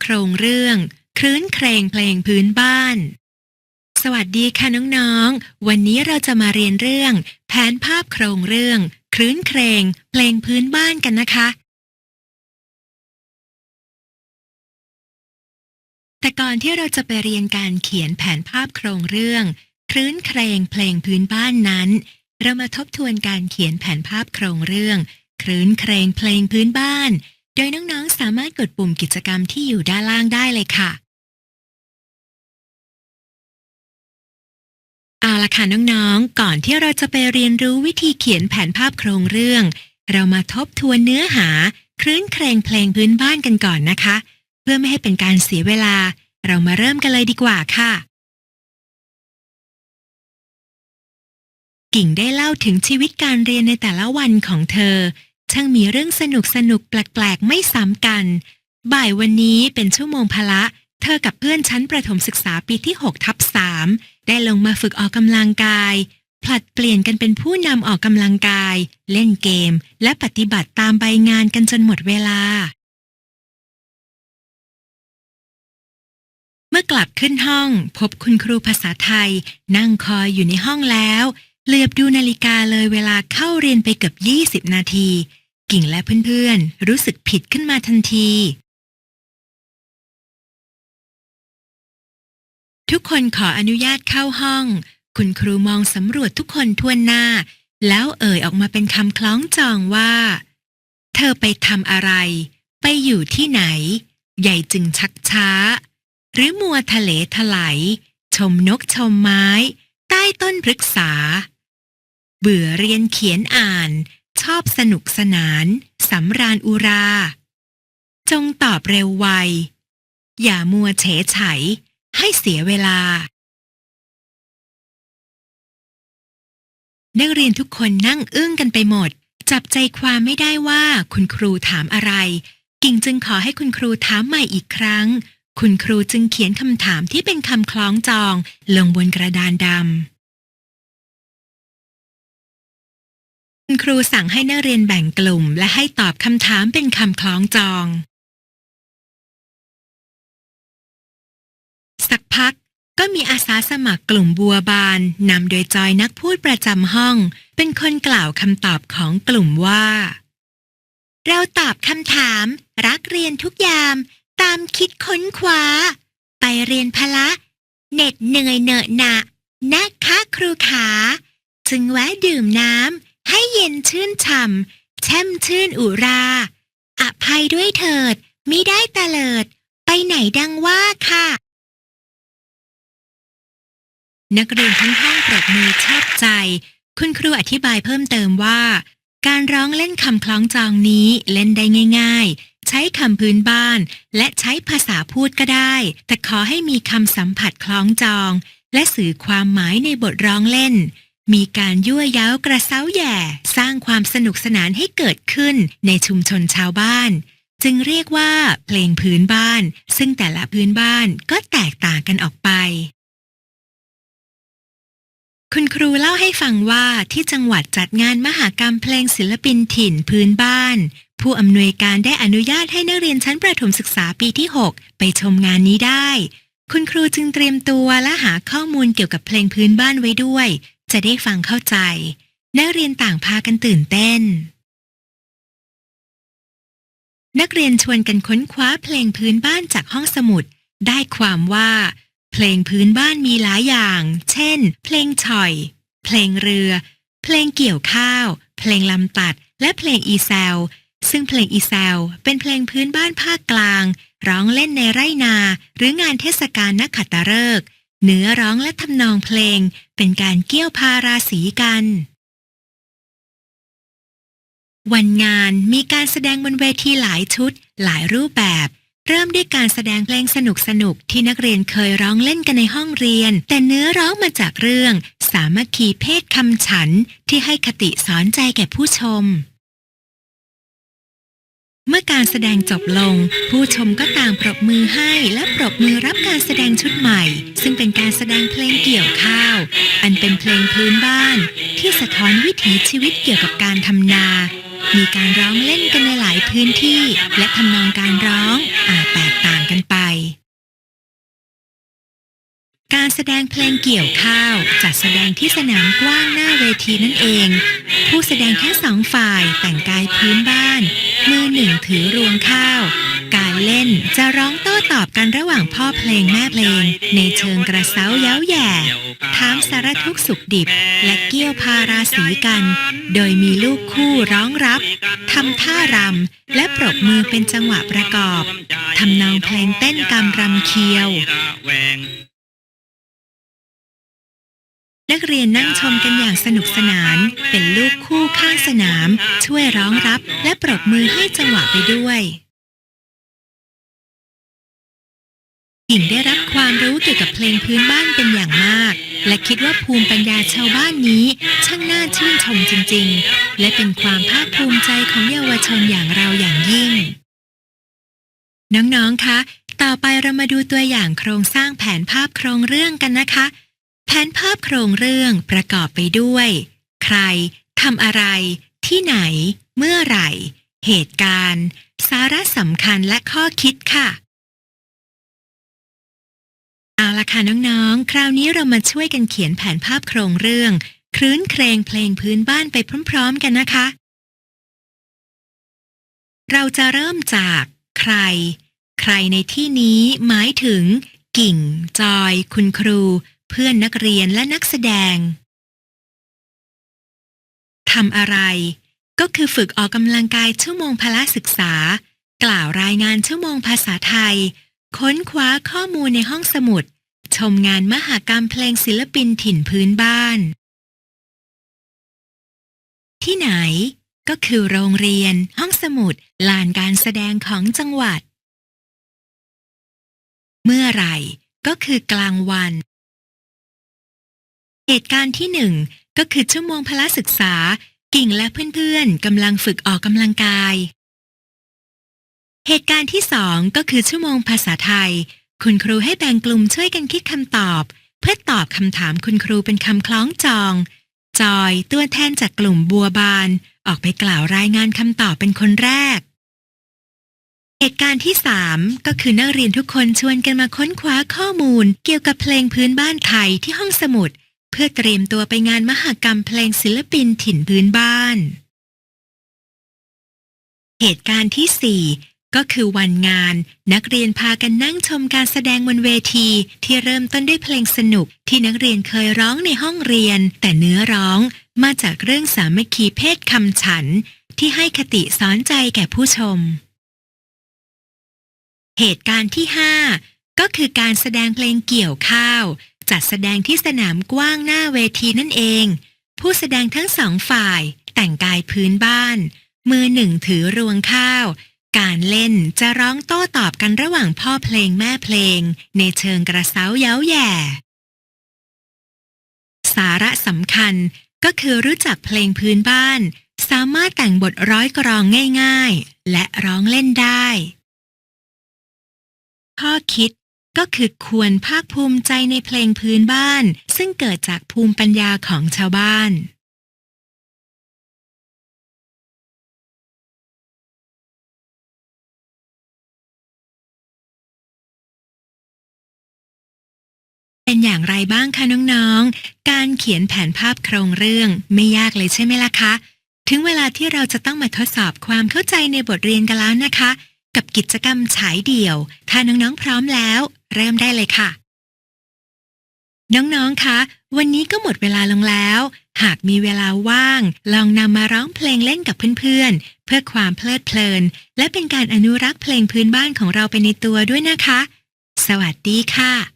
โครงเรื่องครื้นเครงเพลงพื้นบ้าน สวัสดีค่ะน้องๆ วันนี้เราจะมาเรียนเรื่อง แผนภาพโครงเรื่องครื้นเครงเพลงพื้นบ้านกันนะคะ แต่ก่อนที่เราจะไปเรียนการเขียนแผนภาพโครงเรื่องครื้นเครงเพลงพื้นบ้านนั้น เรามาทบทวนการเขียนแผนภาพโครงเรื่องครื้นเครงเพลงพื้นบ้าน โดยน้องๆ สามารถกดปุ่มกิจกรรมที่อยู่ด้านล่างได้เลยค่ะ เอาละค่ะน้องๆ ก่อนที่เราจะไปเรียนรู้วิธีเขียนแผนภาพโครงเรื่อง เรามาทบทวนเนื้อหาครื้นเครงเพลงพื้นบ้านกันก่อนนะคะ เพื่อไม่ให้เป็นการเสียเวลา เรามาเริ่มกันเลยดีกว่าค่ะ กิ่งได้เล่าถึงชีวิตการเรียนในแต่ละวันของเธอ ช่างมีเรื่องสนุกสนุกแปลกๆ ไม่ซ้ำกัน บ่ายวันนี้เป็นชั่วโมงพละ เธอกับเพื่อนชั้นประถมศึกษาปีที่6ทับ3ได้ลงมาฝึกออกกำลังกาย ผลัดเปลี่ยนกันเป็นผู้นำออกกำลังกาย เล่นเกม และปฏิบัติตามใบงานกันจนหมดเวลา เมื่อกลับขึ้นห้อง พบคุณครูภาษาไทย นั่งคอยอยู่ในห้องแล้วเหลือบดูนาฬิกาเลยเวลาเข้าเรียนไปเกือบ 20 นาที กิ่งและเพื่อนๆ รู้สึกผิดขึ้นมาทันที ทุกคนขออนุญาตเข้าห้อง คุณครูมองสำรวจทุกคนทั่วหน้า แล้วเอ่ยออกมาเป็นคำคล้องจองว่า เธอไปทำอะไร ไปอยู่ที่ไหน ใหญ่จึงชักช้า หรือมัวทะเลถลายชมนกชมไม้ ใต้ต้นพฤกษา เบื่อเรียนเขียนอ่าน ชอบสนุกสนานสำราญอุรา จงตอบเร็วไว อย่ามัวเฉไฉให้เสียเวลา นักเรียนทุกคนนั่งอึ้งกันไปหมด จับใจความไม่ได้ว่าคุณครูถามอะไร กิ่งจึงขอให้คุณครูถามใหม่อีกครั้ง คุณครูจึงเขียนคำถามที่เป็นคำคล้องจอง ลงบนกระดานดำ ณครูสั่งให้นักเรียนแบ่งกลุ่ม และให้ตอบคำถามเป็นคำคล้องจอง สักพักก็มีอาสาสมัครกลุ่มบัวบานนำโดยจอยนักพูดประจำห้อง เป็นคนกล่าวคำตอบของกลุ่มว่า เราตอบคำถาม รักเรียนทุกยาม ตามคิดค้นคว้า ไปเรียนพละ เหน็ดเหนื่อยเหนอะหนะนะคะครูขา จึงแวะดื่มน้ำ ให้เย็นชื่นฉ่ำแช่มชื่นอุรา อภัยด้วยเถิดมิได้ตะเลิด ไปไหนดังว่าค่ะ นักเรียนทั้งห้องปรบมือชอบใจ คุณครูอธิบายเพิ่มเติมว่า การร้องเล่นคำคล้องจองนี้เล่นได้ง่าย ๆ ใช้คำพื้นบ้าน และใช้ภาษาพูดก็ได้ แต่ขอให้มีคำสัมผัสคล้องจอง และสื่อความหมายในบทร้องเล่น มีการยั่วย้าวกระเซ้าแย่ สร้างความสนุกสนานให้เกิดขึ้นในชุมชนชาวบ้าน จึงเรียกว่าเพลงพื้นบ้าน ซึ่งแต่ละพื้นบ้านก็แตกต่างกันออกไป คุณครูเล่าให้ฟังว่าที่จังหวัดจัดงานมหากรรมเพลงศิลปินถิ่นพื้นบ้าน ผู้อำนวยการได้อนุญาตให้นักเรียนชั้นประถมศึกษาปีที่ 6 ไปชมงานนี้ได้ คุณครูจึงเตรียมตัวและหาข้อมูลเกี่ยวกับเพลงพื้นบ้านไว้ด้วย จะได้ฟังเข้าใจ นักเรียนต่างพากันตื่นเต้น นักเรียนชวนกันค้นคว้าเพลงพื้นบ้านจากห้องสมุด ได้ความว่า เพลงพื้นบ้านมีหลายอย่าง เช่น เพลงฉ่อย เพลงเรือ เพลงเกี่ยวข้าว เพลงลำตัด และเพลงอีแซวซึ่งเพลงอีแซวเป็นเพลงพื้นบ้านภาคกลาง ร้องเล่นในไร่นา หรืองานเทศกาลนักขัตฤกษ์ เนื้อร้องและทำนองเพลงเป็นการเกี่ยวพาราสีกัน วันงานมีการแสดงบนเวทีหลายชุด หลายรูปแบบ เริ่มด้วยการแสดงเพลงสนุกๆที่นักเรียนเคยร้องเล่นกันในห้องเรียน แต่เนื้อร้องมาจากเรื่อง สามัคคีเพศคำฉันที่ให้คติสอนใจแก่ผู้ชม เมื่อการแสดงจบลง ผู้ชมก็ต่างปรบมือให้และปรบมือรับการแสดงชุดใหม่ ซึ่งเป็นการแสดงเพลงเกี่ยวข้าว อันเป็นเพลงพื้นบ้าน ที่สะท้อนวิถีชีวิตเกี่ยวกับการทำนา มีการร้องเล่นกันในหลายพื้นที่ และทำนองการร้องอาจแตกต่างกันไป การแสดงเพลงเกี่ยวข้าวจัดแสดงที่สนามกว้างหน้าเวทีนั่นเอง ผู้แสดงทั้งสองฝ่ายแต่งกายพื้นบ้าน มือหนึ่งถือรวงข้าว การเล่นจะร้องโต้ตอบกันระหว่างพ่อเพลงแม่เพลง ในเชิงกระเซ้าเย้าแย่ถามสารทุกสุขดิบ และเกี่ยวพาราสีกัน โดยมีลูกคู่ร้องรับทำท่ารำและปรบมือเป็นจังหวะประกอบทำนองเพลงเต้นกำรำเคียว นักเรียนนั่งชมกันอย่างสนุกสนาน เป็นลูกคู่ข้างสนาม ช่วยร้องรับและปรบมือให้จังหวะไปด้วยหญิงได้รับความรู้เกี่ยวกับเพลงพื้นบ้านเป็นอย่างมาก และคิดว่าภูมิปัญญาชาวบ้านนี้ ช่างน่าชื่นชมจริง ๆ และเป็นความภาคภูมิใจของเยาวชนอย่างเราอย่างยิ่ง น้องๆ คะ ต่อไปเรามาดูตัวอย่างโครงสร้างแผนภาพโครงเรื่องกันนะคะ แผนภาพโครงเรื่องประกอบไปด้วย ใครทำอะไร ที่ไหน เมื่อไหร่ เหตุการณ์ สาระสำคัญและข้อคิดค่ะ เอาละค่ะน้องๆ คราวนี้เรามาช่วยกันเขียนแผนภาพโครงเรื่อง ครื้นเครงเพลงพื้นบ้านไปพร้อมๆ กันนะคะ เราจะเริ่มจาก ใคร ใครในที่นี้หมายถึง กิ่ง จอย คุณครู เพื่อนนักเรียนและนักแสดงทำอะไร ก็คือฝึกออกกำลังกายชั่วโมงพละศึกษา กล่าวรายงานชั่วโมงภาษาไทย ค้นคว้าข้อมูลในห้องสมุด ชมงานมหากรรมเพลงศิลปินถิ่นพื้นบ้าน ที่ไหน ก็คือโรงเรียน ห้องสมุด ลานการแสดงของจังหวัด เมื่อไหร่ ก็คือกลางวัน เหตุการณ์ที่หนึ่งก็คือชั่วโมงพละศึกษา กิ่งและเพื่อนๆกำลังฝึกออกกำลังกาย เหตุการณ์ที่สองก็คือชั่วโมงภาษาไทย คุณครูให้แบ่งกลุ่มช่วยกันคิดคำตอบ เพื่อตอบคำถามคุณครูเป็นคำคล้องจอง จอยตัวแทนจากกลุ่มบัวบาน ออกไปกล่าวรายงานคำตอบเป็นคนแรก เหตุการณ์ที่สามก็คือนักเรียนทุกคนชวนกันมาค้นคว้าข้อมูล เกี่ยวกับเพลงพื้นบ้านไทยที่ห้องสมุด พื่อเตรียมตัวไปงานมหกรรมเพลงศิลปินถิ่นพื้นบ้าน เหตุการณ์ที่สี่ก็คือวันงาน นักเรียนพากันนั่งชมการแสดงบนเวทีที่เริ่มต้นด้วยเพลงสนุกที่นักเรียนเคยร้องในห้องเรียน แต่เนื้อร้องมาจากเรื่องสามัคคีเพศคำฉัน ที่ให้คติสอนใจแก่ผู้ชม เหตุการณ์ที่ 5 ก็คือการแสดงเพลงเกี่ยวข้าว จัดแสดงที่สนามกว้างหน้าเวทีนั่นเอง ผู้แสดงทั้งสองฝ่าย แต่งกายพื้นบ้าน มือหนึ่งถือรวงข้าว การเล่นจะร้องโต้ตอบกันระหว่างพ่อเพลงแม่เพลง ในเชิงกระเซ้าเย้าแย่ สาระสำคัญก็คือรู้จักเพลงพื้นบ้าน สามารถแต่งบทร้อยกรองง่าย ๆ และร้องเล่นได้ ข้อคิด ก็คือควรภาคภูมิใจในเพลงพื้นบ้าน ซึ่งเกิดจากภูมิปัญญาของชาวบ้านเป็นอย่างไรบ้างคะน้องๆ การเขียนแผนภาพโครงเรื่องไม่ยากเลยใช่ไหมล่ะคะ ถึงเวลาที่เราจะต้องมาทดสอบความเข้าใจในบทเรียนกันแล้วนะคะ กับกิจกรรมฉายเดี่ยว ถ้าน้องๆพร้อมแล้ว เริ่มได้เลยค่ะ น้องๆ คะ วันนี้ก็หมดเวลาลงแล้ว หากมีเวลาว่าง ลองนำมาร้องเพลงเล่นกับเพื่อนๆ เพื่อความเพลิดเพลิน และเป็นการอนุรักษ์เพลงพื้นบ้านของเราไปในตัวด้วยนะคะ สวัสดีค่ะ